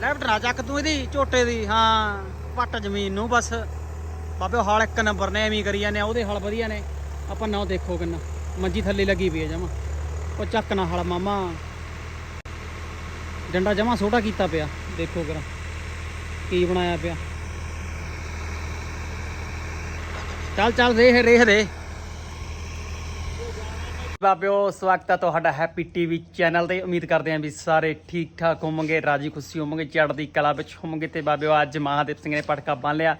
Left ਨਾ ਚੱਕ ਤੂੰ ਇਹਦੀ, ਝੋਟੇ ਦੀ, ਹਾਂ, ਪੱਟ ਜ਼ਮੀਨ ਨੂੰ ਬਸ। ਬਾਬੇ ਹਾਲ ਇੱਕ ਨੰਬਰ ਨੇ, ਐਵੇਂ ਕਰੀ ਜਾਂਦੇ ਆ, ਉਹਦੇ ਹਾਲ ਵਧੀਆ ਨੇ। ਆਪਾਂ ਨਾ ਉਹ ਦੇਖੋ ਕਿੰਨਾ, ਮੰਜੀ ਥੱਲੇ ਲੱਗੀ ਪਈ ਹੈ ਜਮਾ। ਉਹ ਚੱਕ ਨਾ ਹਾਲ ਮਾਮਾ। ਡੰਡਾ ਜਮਾ ਛੋਟਾ ਕੀਤਾ ਪਿਆ, ਦੇਖੋ ਕਰਾ ਕੀ ਬਣਾਇਆ ਪਿਆ। ਚੱਲ ਚੱਲ, ਰੇਹ ਰੇਹ ਦੇ। ਬਾਬਿਓ ਸਵਾਗਤ ਹੈ ਤੁਹਾਡਾ ਹੈਪੀ ਟੀਵੀ ਚੈਨਲ ਤੇ। ਉਮੀਦ ਕਰਦੇ ਹਾਂ ਵੀ ਸਾਰੇ ਠੀਕ ਠਾਕ ਹੋਵੋਗੇ ਰਾਜੀ ਖੁਸ਼ੀ ਹੋਵੋਗੇ ਚੜ੍ਹਦੀ ਕਲਾ ਵਿੱਚ ਹੋਵੋਗੇ ਤੇ ਬਾਬਿਓ ਅੱਜ ਮਹਾਦੇਵ ਸਿੰਘ ਨੇ ਪਟਕਾ ਬੰਨ ਲਿਆ।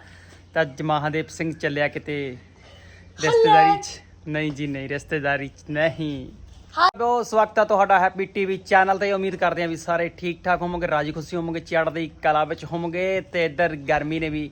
ਤਾਂ ਅੱਜ ਮਹਾਦੇਵ ਸਿੰਘ ਚੱਲਿਆ ਕਿਤੇ ਰਿਸ਼ਤੇਦਾਰੀ 'ਚ? ਨਹੀਂ ਜੀ ਨਹੀਂ ਰਿਸ਼ਤੇਦਾਰੀ 'ਚ ਨਹੀਂ। ਬਾਬਿਓ ਸਵਾਗਤ ਹੈ ਤੁਹਾਡਾ ਹੈਪੀ ਟੀਵੀ ਚੈਨਲ ਤੇ। ਉਮੀਦ ਕਰਦੇ ਹਾਂ ਵੀ ਸਾਰੇ ਠੀਕ ਠਾਕ ਹੋਵੋਗੇ ਰਾਜੀ ਖੁਸ਼ੀ ਹੋਵੋਗੇ ਚੜ੍ਹਦੀ ਕਲਾ ਵਿੱਚ ਹੋਵੋਗੇ ਤੇ ਇੱਧਰ ਗਰਮੀ ਨੇ ਵੀ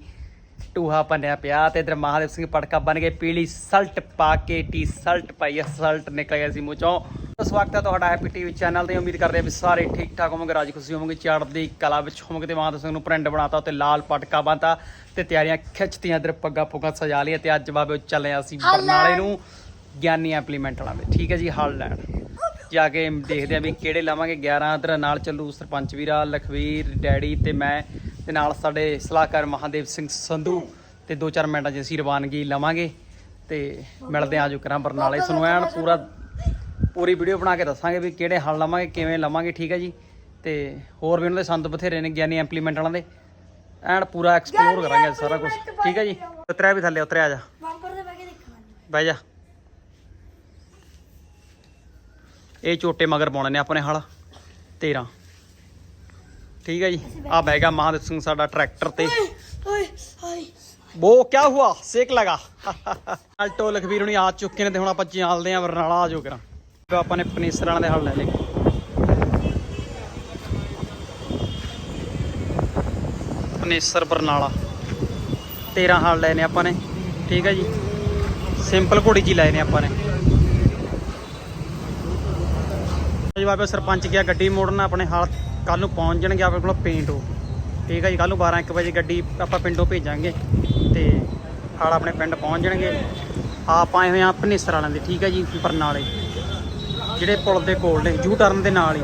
ਟੂਹਾ ਪੰਨਿਆ ਪਿਆ ਤੇ ਇਧਰ ਮਹਾਦੇਵ ਸਿੰਘ ਪਟਕਾ ਬਣ ਕੇ ਪੀਲੀ ਸਲਟ ਪਾ ਕੇ ਟੀ ਸਲਟ ਪਾਈ ਸਲਟ ਨਿਕਲ ਗਿਆ ਸੀ ਮੂੰਹ। ਚੋਂ ਸਵਾਗਤ ਹੈ ਤੁਹਾਡਾ ਹੈਪੀ ਟੀਵੀ ਚੈਨਲ ਤੇ ਉਮੀਦ ਕਰਦੇ ਹਾਂ ਵੀ ਸਾਰੇ ਠੀਕ ਠਾਕ ਹੋਵੋਗੇ ਰਾਜੀ ਖੁਸ਼ੀ ਹੋਵੋਗੇ ਚੜ੍ਹਦੀ ਕਲਾ ਵਿੱਚ ਹੋਵੋਗੇ ਤੇ ਮਹਾਦੇਵ ਸਿੰਘ ਨੂੰ ਪ੍ਰਿੰਟ ਬਣਾਤਾ ਤੇ ਲਾਲ ਪਟਕਾ ਬੰਨਤਾ ਤੇ ਤਿਆਰੀਆਂ ਖਿੱਚਤੀਆਂ ਇਧਰ ਪੱਗਾ ਪੁੱਗਾ ਸਜਾ ਲਈਆਂ ਤੇ ਅੱਜ ਬਾਬੇ ਚੱਲੇ ਅਸੀਂ ਬਰਨਾਲੇ ਨੂੰ ਗਿਆਨੀ ਐਪਲੀਮੈਂਟ ਵਾਲਾ ਵਿੱਚ। ਠੀਕ ਹੈ ਜੀ ਹਲ ਲੈਣ। ਜਾ ਕੇ ਦੇਖਦੇ ਆ ਵੀ ਕਿਹੜੇ ਲਾਵਾਂਗੇ। 11 ਇਧਰ ਨਾਲ ਚੱਲੂ ਸਰਪੰਚ ਵੀਰਾ ਲਖਵੀਰ ਡੈਡੀ ਤੇ ਮੈਂ। ਤੇ ਨਾਲ ਸਾਡੇ ਸਲਾਹਕਾਰ ਮਹਾਦੇਵ ਸਿੰਘ ਸੰਧੂ ਤੇ 2-4 ਮਿੰਟਾਂ 'ਚ ਅਸੀਂ ਰਵਾਨਗੀ ਲਵਾਂਗੇ ਤੇ ਮਿਲਦੇ ਆ ਜੋ ਕਰਾਂ ਬਰਨਾਲੇ। ਤੁਹਾਨੂੰ ਐਨ ਪੂਰਾ ਪੂਰੀ ਵੀਡੀਓ ਬਣਾ ਕੇ ਦੱਸਾਂਗੇ ਵੀ ਕਿਹੜੇ ਹਲ ਲਵਾਂਗੇ ਕਿਵੇਂ ਲਵਾਂਗੇ ਠੀਕ ਹੈ ਜੀ? ਤੇ ਹੋਰ ਵੀ ਉਹਨਾਂ ਦੇ ਸੰਦ ਬਥੇਰੇ ਨੇ ਗਿਆਨੀ ਇੰਪਲੀਮੈਂਟ ਵਾਲਾਂ ਦੇ। ਐਨ ਪੂਰਾ ਐਕਸਪਲੋਰ ਕਰਾਂਗੇ ਸਾਰਾ ਕੁਝ ਠੀਕ ਹੈ ਜੀ? ਉਤਰਿਆ ਵੀ ਥੱਲੇ ਉਤਰਿਆ ਜਾ। ਬੰਪਰ ਤੇ ਬਹਿ ਕੇ ਦੇਖਣਾ ਬਹਿ ਜਾ। ਇਹ ਝੋਟੇ ਮਗਰ ਪਾਉਣੇ ਨੇ ਆਪਣੇ ਹਲ। 13 ਠੀਕ ਹੈ ਜੀ। ਆ ਬੈਗਾ ਮਹਾਦੇਵ ਸਿੰਘ ਸਾਡਾ ਟਰੈਕਟਰ ਤੇ। ਓਏ ਹਾਏ। ਬੋ ਕੀ ਹੁਆ? ਸੇਕ ਲਗਾ। ਅਲਟੋ ਲਖਵੀਰ ਹੁਣੀ ਆ ਚੁੱਕੇ ਨੇ ਤੇ ਹੁਣ ਆਪਾਂ ਚੱਲਦੇ ਆਂ ਬਰਨਾਲਾ ਆ ਜਾਓ ਕਰਾਂ। ਆਪਾਂ ਨੇ ਪਨੀਸਰ ਵਾਲਿਆਂ ਦੇ ਹੱਲ ਲੈ ਲਏ। ਪਨੇਸਰ ਬਰਨਾਲਾ। 13 ਹਾਲ ਲੈ ਨੇ ਆਪਾਂ ਨੇ। ਠੀਕ ਹੈ ਜੀ। ਸਿੰਪਲ ਘੋੜੀ ਜੀ ਲਏ ਨੇ ਆਪਾਂ ਨੇ। ਜੀ ਬਾਬੇ ਸਰਪੰਚ ਗਿਆ ਗੱਡੀ ਮੋੜਨਾ ਆਪਣੇ ਹਾਲ ਕੱਲ ਨੂੰ ਪਹੁੰਚ ਜਾਣਗੇ ਆਪਣੇ ਕੋਲ ਪੇਂਟ ਹੋ ਠੀਕ ਹੈ ਜੀ ਕੱਲ ਨੂੰ 12 1 ਵਜੇ ਗੱਡੀ ਆਪਾਂ ਪਿੰਡੋਂ ਭੇਜਾਂਗੇ ਤੇ ਹਾਲ ਆਪਣੇ ਪਿੰਡ ਪਹੁੰਚ ਜਾਣਗੇ। ਆਪ ਆਏ ਹੋਏ ਆ ਭਨੇਸਰ ਵਾਲਿਆਂ ਦੇ, ਠੀਕ ਹੈ ਜੀ, ਬਰਨਾਲੇ। ਜਿਹੜੇ ਪੁਲ ਦੇ ਕੋਲ ਨੇ ਯੂ ਟਰਨ ਦੇ ਨਾਲ ਹੀ।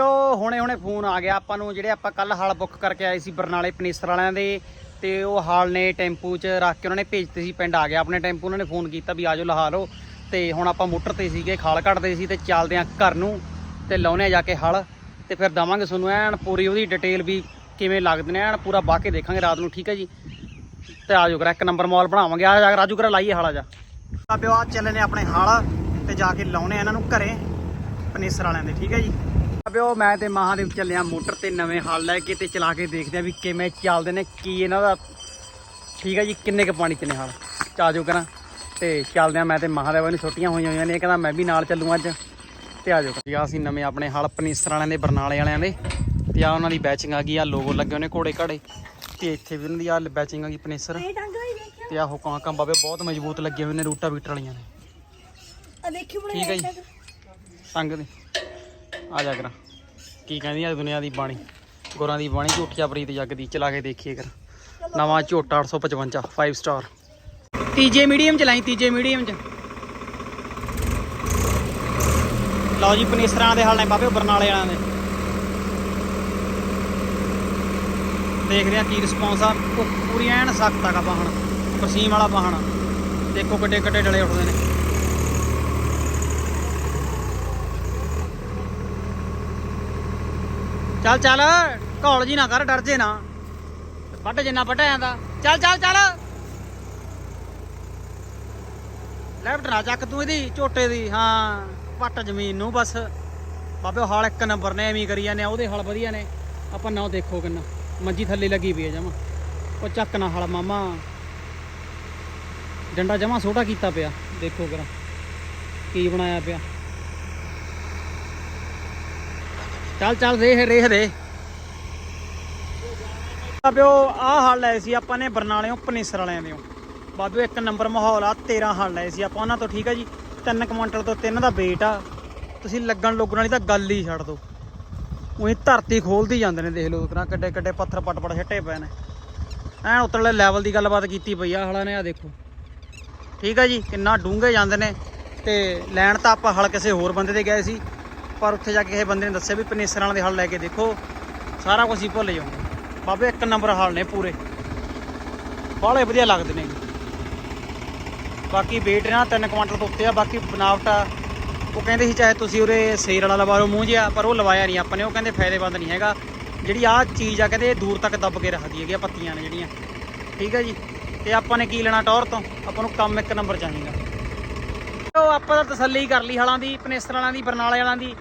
ਉਹ ਹੁਣੇ ਹੁਣੇ ਫੋਨ ਆ ਗਿਆ ਆਪਾਂ ਨੂੰ, ਜਿਹੜੇ ਆਪਾਂ ਕੱਲ ਹਾਲ ਬੁੱਕ ਕਰਕੇ ਆਏ ਸੀ ਬਰਨਾਲੇ ਪਨੇਸਰ ਵਾਲਿਆਂ ਦੇ, ਤੇ ਉਹ ਹਾਲ ਨੇ ਟੈਂਪੂ 'ਚ ਰੱਖ ਕੇ ਉਹਨਾਂ ਨੇ ਭੇਜਤੇ ਸੀ, ਪਿੰਡ ਆ ਗਿਆ ਆਪਣੇ ਟੈਂਪੂ, ਉਹਨਾਂ ਨੇ ਫੋਨ ਕੀਤਾ ਵੀ ਆਜੋ ਲਹਾ ਲਓ। ਤੇ ਹੁਣ ਆਪਾਂ ਮੋਟਰ ਤੇ ਸੀਗੇ, ਖਾਲ ਕੱਢਦੇ ਸੀ ਤੇ ਚੱਲਦੇ ਆ ਘਰ ਨੂੰ, ਤੇ ਲਾਉਨੇ ਆ ਜਾ ਕੇ ਹਲ। ਤੇ ਫਿਰ ਦਵਾਂਗੇ ਤੁਹਾਨੂੰ ਐਨ ਪੂਰੀ ਉਹਦੀ ਡਿਟੇਲ ਵੀ ਕਿਵੇਂ ਲੱਗਦੇ ਨੇ ਐਨ ਪੂਰਾ ਬਾਹ ਕੇ ਦੇਖਾਂਗੇ ਰਾਤ ਨੂੰ ਠੀਕ ਹੈ ਜੀ? ਤੇ ਆਜੋ ਕਰਾ ਇੱਕ ਨੰਬਰ ਮਾਲ ਬਣਾਵਾਂਗੇ। ਆ ਜਾ ਰਾਜੂ ਕਰਾ ਲਾਈਏ ਹਾਲਾ ਜਾ। ਬਾਬਿਓ ਆ ਚੱਲੇ ਨੇ ਆਪਣੇ ਹਾਲ ਤੇ ਜਾ ਕੇ ਲਾਉਨੇ ਆ ਇਹਨਾਂ ਨੂੰ ਘਰੇ ਪਨੇਸਰ ਵਾਲਿਆਂ ਦੇ ਠੀਕ ਹੈ ਜੀ? ਬਾਬਿਓ ਮੈਂ ਤੇ ਮਹਾਦੇਵ ਚੱਲੇ ਆ ਮੋਟਰ ਤੇ ਨਵੇਂ ਹਲ ਲੈ ਕੇ ਤੇ ਚਲਾ ਕੇ ਦੇਖਦੇ ਆ ਵੀ ਕਿਵੇਂ ਚੱਲਦੇ ਨੇ ਕੀ ਇਹਨਾਂ ਦਾ ਠੀਕ ਹੈ ਜੀ ਕਿੰਨੇ ਕ ਪਾਣੀ ਚ ਨੇ ਹਲ। ਚਾਜੋ ਕਰਾਂ ਤੇ ਚੱਲਦੇ ਆ ਮੈਂ ਤੇ ਮਹਾਦੇਵ ਨੇ ਛੁੱਟੀਆਂ ਹੋਈਆਂ ਹੋਈਆਂ ਨੇ ਇਹ ਕਹਿੰਦਾ ਮੈਂ ਵੀ ਨਾਲ ਚੱਲੂ ਅੱਜ। ਤੇ ਆਜੋ ਜੀ ਆਹ ਅਸੀਂ ਨਵੇਂ ਆਪਣੇ ਹਲ ਪਨੀਸਰ ਵਾਲਿਆਂ ਦੇ ਬਰਨਾਲੇ ਵਾਲਿਆਂ ਦੇ। ਤੇ ਆ ਉਹਨਾਂ ਦੀ ਬੈਚਿੰਗ ਆ ਗਈ ਆ ਲੋਗੋ ਲੱਗੇ ਨੇ ਘੋੜੇ ਘਾੜੇ। ਤੇ ਇੱਥੇ ਵੀ ਉਹਨਾਂ ਦੀ ਆ ਬੈਚਿੰਗ ਆ ਗਈ ਪਨੀਸਰ। ਟੰਗ ਤੇ ਆਹ ਕਾਂ ਕਾਂ ਬਾਬੇ ਬਹੁਤ ਮਜ਼ਬੂਤ ਲੱਗੇ ਹੋਏ ਨੇ ਰੂਟਾ ਬੀਟਰ ਵਾਲੀਆਂ ਨੇ। ਆ ਦੇਖਿਓ ਬੜੇ ਠੀਕ ਹੈ ਜੀ। ਸੰਗ ਦੇ। ਆ ਜਾ ਕਰਾਂ। ਕੀ ਕਹਿੰਦੀ ਆ ਦੁਨੀਆ ਦੀ ਬਾਣੀ? ਗੁਰਾਂ ਦੀ ਬਾਣੀ ਝੂਠੀਆ ਪ੍ਰੀਤ ਜੱਗ ਦੀ। ਚਲਾ ਕੇ ਦੇਖੀਏ ਕਰ। ਨਵਾਂ ਝੋਟਾ 855 5 ਸਟਾਰ ਤੀਜੇ ਮੀਡੀਅਮ ਚ ਲਾਈ ਤੀਜੇ ਮੀਡੀਅਮ ਚ। ਲਓ ਜੀ ਪਨੀਸਰਾਂ ਦੇ ਹਾਲ ਨੇ ਬਾਬੇ, ਬਰਨਾਲੇ ਵਾਲਿਆਂ ਦੇ। ਦੇਖਦੇ ਆ ਕੀ ਰਿਸਪੌਂਸ ਆ। ਪੂਰੀ ਐਨ ਸਖਤ ਆਗਾ ਬਾਹਣ ਪਸੀਮ ਵਾਲਾ ਬਾਹਣ ਦੇਖੋ ਕਿੱਡੇ ਕਿੱਡੇ ਡਲੇ ਉੱਠਦੇ ਨੇ। ਚੱਲ ਚੱਲ, ਘੋਲ ਜੀ ਨਾ ਕਰ, ਡਰ ਜੇ ਨਾ। ਵੱਢ ਜਿੰਨਾ ਵੱਢਿਆ ਜਾਂਦਾ। ਚੱਲ ਚੱਲ ਚੱਲ। ਲੈਫਟ ਨਾ ਚੱਕ ਤੂੰ ਇਹਦੀ, ਝੋਟੇ ਦੀ, ਹਾਂ। ਪੱਟ ਜ਼ਮੀਨ ਨੂੰ ਬਸ। ਬਾਬੇ ਹਾਲ ਇੱਕ ਨੰਬਰ ਨੇ, ਐਵੇਂ ਕਰੀ ਜਾਂਦੇ ਆ, ਉਹਦੇ ਹਾਲ ਵਧੀਆ ਨੇ। ਆਪਾਂ ਨਾ ਦੇਖੋ ਕਿੰਨਾ। ਮੰਜੀ ਥੱਲੇ ਲੱਗੀ ਪਈ ਹੈ ਜਮਾ। ਉਹ ਚੱਕ ਨਾ ਹਾਲ ਮਾਮਾ। ਡੰਡਾ ਜਮਾ ਛੋਟਾ ਕੀਤਾ ਪਿਆ, ਦੇਖੋ ਕਰਾ ਕੀ ਬਣਾਇਆ ਪਿਆ। ਚੱਲ ਚੱਲ, ਰੇਹ ਰੇਹ ਦੇ ਬਾਬਿਓ ਆਹ ਹਾਲ ਲਏ ਸੀ ਆਪਾਂ ਨੇ ਬਰਨਾਲਿਓਂ ਪਨੇਸਰ ਵਾਲਿਆਂ ਦੇ ਬਾਬਿਓ ਇੱਕ ਨੰਬਰ ਮਾਹੌਲ ਆ 13 ਹਾਲ ਲਏ ਸੀ ਆਪਾਂ, ਉਹਨਾਂ ਤੋਂ ਠੀਕ ਆ ਜੀ। 3 ਕੁਇੰਟਲ ਤੋਂ ਤਿੰਨ ਦਾ weight ਆ। ਤੁਸੀਂ ਲੱਗਣ ਲੁੱਗਣ ਵਾਲੀ ਤਾਂ ਗੱਲ ਹੀ ਛੱਡ ਦੋ ਉਹੀ ਧਰਤੀ ਖੋਲਦੀ ਜਾਂਦੇ ਨੇ, ਦੇਖ ਲਓ ਕਰਾਂ ਕਿੱਡੇ ਕਿੱਡੇ ਪੱਥਰ ਪਟ ਪਟ ਛੱਟੇ ਪਏ ਨੇ। ਐਨ ਉਤਲੇ ਲੈਵਲ ਦੀ ਗੱਲਬਾਤ ਕੀਤੀ ਪਈ ਆ ਹਲਾਂ ਨੇ ਆ ਦੇਖੋ। ਠੀਕ ਆ ਜੀ, ਕਿੰਨਾ ਡੂੰਘੇ ਜਾਂਦੇ ਨੇ ਤੇ ਲੈਣ ਤਾਂ ਆਪਾਂ ਹਲ ਕਿਸੇ ਹੋਰ ਬੰਦੇ ਦੇ ਗਏ ਸੀ, ਪਰ ਉੱਥੇ ਜਾ ਕੇ ਕਿਸੇ ਬੰਦੇ ਨੇ ਦੱਸਿਆ ਵੀ ਪਨੇਸਰ ਵਾਲਿਆਂ ਦੇ ਹਲ ਲੈ ਕੇ ਦੇਖੋ, ਸਾਰਾ ਕੁਝ ਹੀ ਭੁੱਲ ਜਾਓਗੇ। ਬਾਬੇ ਇੱਕ ਨੰਬਰ ਹਾਲ ਨੇ ਪੂਰੇ। ਬਾਹਲੇ ਵਧੀਆ ਲੱਗਦੇ ਨੇ। ਬਾਕੀ weight ਨਾ 3 ਕੁਆਂਟਲ ਤੋਂ ਉੱਤੇ ਆ, ਬਾਕੀ ਬਨਾਵਟ ਆ। ਉਹ ਕਹਿੰਦੇ ਸੀ ਚਾਹੇ ਤੁਸੀਂ ਉਰੇ ਸੇਰ ਵਾਲਾ ਲਵਾ ਲਓ, ਮੂੰਹ ਜਿਹਾ, ਪਰ ਉਹ ਲਵਾਇਆ ਨਹੀਂ ਆਪਾਂ ਨੇ, ਉਹ ਕਹਿੰਦੇ ਫਾਇਦੇਮੰਦ ਨਹੀਂ ਹੈਗਾ। ਜਿਹੜੀ ਆਹ ਚੀਜ਼ ਆ, ਕਹਿੰਦੇ ਦੂਰ ਤੱਕ ਦੱਬ ਕੇ ਰੱਖਦੀ ਹੈਗੀ ਆ ਪੱਤੀਆਂ ਨੇ ਜਿਹੜੀਆਂ। ਠੀਕ ਹੈ ਜੀ? ਤੇ ਆਪਾਂ ਨੇ ਕੀ ਲੈਣਾ ਟੌਰ ਤੋਂ? ਆਪਾਂ ਨੂੰ ਕੰਮ ਇੱਕ ਨੰਬਰ ਚਾਹੀਦਾ। ਉਹ ਆਪਾਂ ਤਾਂ ਤਸੱਲੀ ਕਰ ਲਈ ਹਾਲਾਂ ਦੀ, ਪਨੇਸਰ ਵਾਲਾਂ ਦੀ, ਬਰਨਾਲੇ ਵਾਲਾਂ ਦੀ।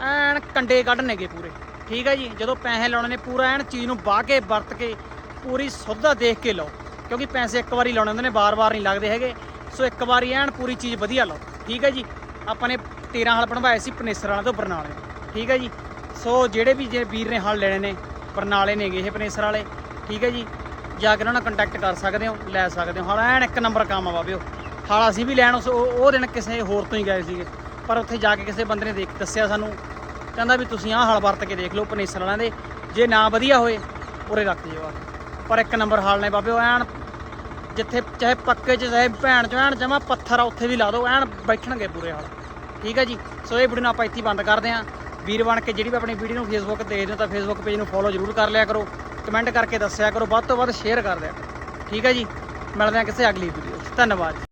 ਐਨ ਕੰਡੇ ਕੱਢ ਨੇਗੇ ਪੂਰੇ। ਠੀਕ ਹੈ ਜੀ? ਜਦੋਂ ਪੈਸੇ ਲਾਉਣੇ ਨੇ, ਪੂਰਾ ਐਨ ਚੀਜ਼ ਨੂੰ ਬਾਹ ਕੇ ਵਰਤ ਕੇ, ਪੂਰੀ ਸੁੱਧਾ ਦੇਖ ਕੇ ਲਓ। ਕਿਉਂਕਿ ਪੈਸੇ ਇੱਕ ਵਾਰੀ ਲਾਉਣੇ ਹੁੰਦੇ ਨੇ ਬਾਰ-ਬਾਰ ਨਹੀਂ ਲੱਗਦੇ ਹੈਗੇ। ਸੋ ਇੱਕ ਵਾਰੀ ਐਨ ਪੂਰੀ ਚੀਜ਼ ਵਧੀਆ ਲਓ, ਠੀਕ ਹੈ ਜੀ? ਆਪਾਂ ਨੇ 13 ਹਲ ਬਣਵਾਏ ਸੀ ਪਨੇਸਰ ਵਾਲਿਆਂ ਤੋਂ ਬਰਨਾਲੇ ਠੀਕ ਹੈ ਜੀ? ਸੋ ਜਿਹੜੇ ਵੀ ਜੇ ਵੀਰ ਨੇ ਹਲ ਲੈਣੇ ਨੇ, ਬਰਨਾਲੇ ਨੇਗੇ ਇਹ ਪਨੇਸਰ ਵਾਲੇ, ਠੀਕ ਹੈ ਜੀ? ਜਾ ਕੇ ਉਹਨਾਂ ਨਾਲ ਕੰਟੈਕਟ ਕਰ ਸਕਦੇ ਹੋ, ਲੈ ਸਕਦੇ ਹੋ। ਹਲ ਐਨ ਇੱਕ ਨੰਬਰ ਕੰਮ ਆ ਬਾਬਿਓ। ਹਲ ਅਸੀਂ ਵੀ ਲੈਣ, ਉਸ ਉਹ ਉਹ ਦਿਨ ਕਿਸੇ ਹੋਰ ਤੋਂ ਹੀ ਗਏ ਸੀਗੇ, ਪਰ ਉੱਥੇ ਜਾ ਕੇ ਕਿਸੇ ਬੰਦੇ ਨੇ ਦੇਖ, ਦੱਸਿਆ ਸਾਨੂੰ, ਕਹਿੰਦਾ ਵੀ ਤੁਸੀਂ ਆਹ ਹਲ ਵਰਤ ਕੇ ਦੇਖ ਲਓ ਪਨੇਸਰ ਵਾਲਿਆਂ ਦੇ, ਜੇ ਨਾ ਵਧੀਆ ਹੋਏ, ਉਰੇ ਰੱਖ ਜਿਓ ਪਰ ਇੱਕ ਨੰਬਰ ਹਾਲ ਨੇ ਬਾਬਿਓ, ਐਨ ਜਿੱਥੇ ਚਾਹੇ ਪੱਕੇ ਚ, ਚਾਹੇ ਭੈਣ ਚੋਂ, ਐਨ ਜਮਾ ਪੱਥਰ ਆ, ਉੱਥੇ ਵੀ ਲਾ ਦਿਓ ਐਨ ਬੈਠਣਗੇ ਪੂਰੇ ਹਾਲ। ਠੀਕ ਹੈ ਜੀ? ਸੋ ਇਹ ਵੀਡੀਓ ਨੂੰ ਆਪਾਂ ਇੱਥੇ ਬੰਦ ਕਰਦੇ ਹਾਂ ਵੀਰ ਬਣ ਕੇ ਜਿਹੜੀ ਵੀ ਆਪਣੀ ਵੀਡੀਓ ਨੂੰ ਫੇਸਬੁੱਕ ਤੇ ਦੇਖਦੇ ਹੋ ਤਾਂ ਫੇਸਬੁੱਕ ਪੇਜ ਨੂੰ ਫੋਲੋ ਜ਼ਰੂਰ ਕਰ ਲਿਆ ਕਰੋ। ਕਮੈਂਟ ਕਰਕੇ ਦੱਸਿਆ ਕਰੋ, ਵੱਧ ਤੋਂ ਵੱਧ ਸ਼ੇਅਰ ਕਰ ਦਿਆ ਕਰੋ। ਠੀਕ ਹੈ ਜੀ? ਮਿਲਦੇ ਹਾਂ ਕਿਸੇ ਅਗਲੀ ਵੀਡੀਓ 'ਚ। ਧੰਨਵਾਦ